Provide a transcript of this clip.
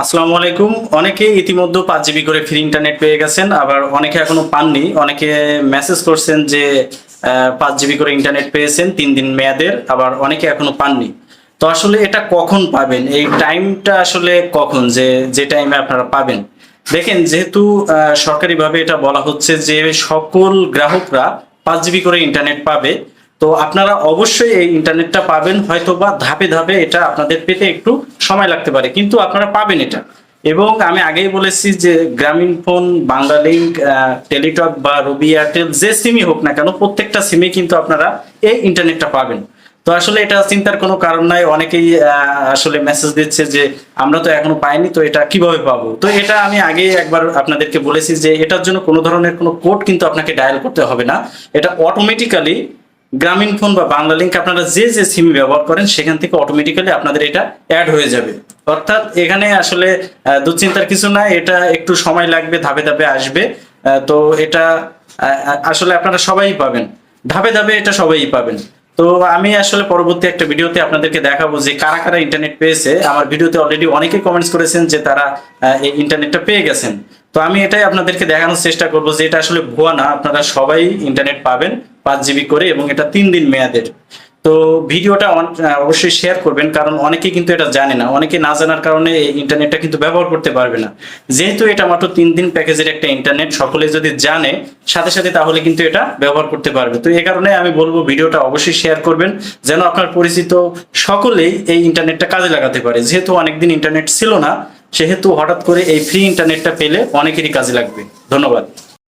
আসসালামু আলাইকুম। অনেকে ইতিমধ্যে পাঁচ জিবি করে ফ্রি ইন্টারনেট পেয়ে গেছেন, আবার অনেকে এখনও পাননি। অনেকে মেসেজ করছেন যে পাঁচ জিবি করে ইন্টারনেট পেয়েছেন, তিন দিন মেয়াদের, আবার অনেকে এখনও পাননি। তো আসলে এটা কখন পাবেন? এই টাইমটা আসলে কখন? যে যে টাইমে আপনারা পাবেন। দেখেন, যেহেতু সরকারিভাবে এটা বলা হচ্ছে যে, সকল গ্রাহকরা পাঁচ জিবি করে ইন্টারনেট পাবে। তো আপনারা অবশ্যই এই ইন্টারনেটটা পাবেন হয়তো বা ধাপে ধাপে এটা আপনাদের পেতে একটু সময় লাগতে পারে, কিন্তু আপনারা পাবেন এটা। এবং আমি আগেই বলেছি যে গ্রামীণ ফোন বাংলা লিঙ্ক টেলিটক বা রবি এয়ারটেল, যে সিমই হোক না কেন, প্রত্যেকটা সিমে কিন্তু আপনারা এই ইন্টারনেটটা পাবেন। তো আসলে এটা চিন্তার কোনো কারণ নাই, অনেকেই আসলে মেসেজ দিচ্ছে যে আমরা তো এখনও পাইনি, তো এটা কীভাবে পাবো? তো এটা আমি আগে একবার আপনাদেরকে বলেছি যে এটার জন্য কোনো ধরনের কোনো কোড কিন্তু আপনাকে ডায়াল করতে হবে না। এটা অটোমেটিক্যালি গ্রামীণ ফোন বা বাংলা লিঙ্ক আপনারা যে যে সিম ব্যবহার করেন, সেখান থেকে অটোমেটিক্যালি আপনাদের এটা অ্যাড হয়ে যাবে। অর্থাৎ এখানে আসলে দুশ্চিন্তার কিছু নাই, এটা একটু সময় লাগবে, ধাপে ধাপে আসবে। তো এটা আসলে আপনারা সবাই পাবেন। ধাপে ধাপে এটা সবাই পাবেন। তো আমি আসলে পরবর্তী একটা ভিডিওতে আপনাদেরকে দেখাবো যে কারা কারা ইন্টারনেট পেয়েছে। আমার ভিডিওতে অলরেডি অনেকে কমেন্টস করেছেন যে তারা এই ইন্টারনেটটা পেয়ে গেছেন। তো আমি এটাই আপনাদেরকে দেখানোর চেষ্টা করব যে এটা আসলে ভুয়া না, আপনারা সবাই ইন্টারনেট পাবেন পাঁচ জিবি করে এবং এটা তিন দিন মেয়াদের। তো ভিডিওটা অবশ্যই শেয়ার করবেন, কারণ অনেকে কিন্তু এটা জানে না। অনেকে না জানার কারণে এই ইন্টারনেটটা কিন্তু ব্যবহার করতে পারবে না। যেহেতু এটা মাত্র তিন দিন প্যাকেজের একটা ইন্টারনেট সকলে যদি জানে, সাথে সাথে তাহলে কিন্তু এটা ব্যবহার করতে পারবে। তো এই কারণে আমি বলব ভিডিওটা অবশ্যই শেয়ার করবেন, যেন আপনার পরিচিত সকলেই এই ইন্টারনেটটা কাজে লাগাতে পারে। যেহেতু অনেকদিন ইন্টারনেট ছিল না সেহেতু হঠাৎ করে এই ফ্রি ইন্টারনেটটা পেলে অনেকেরই কাজে লাগবে। ধন্যবাদ।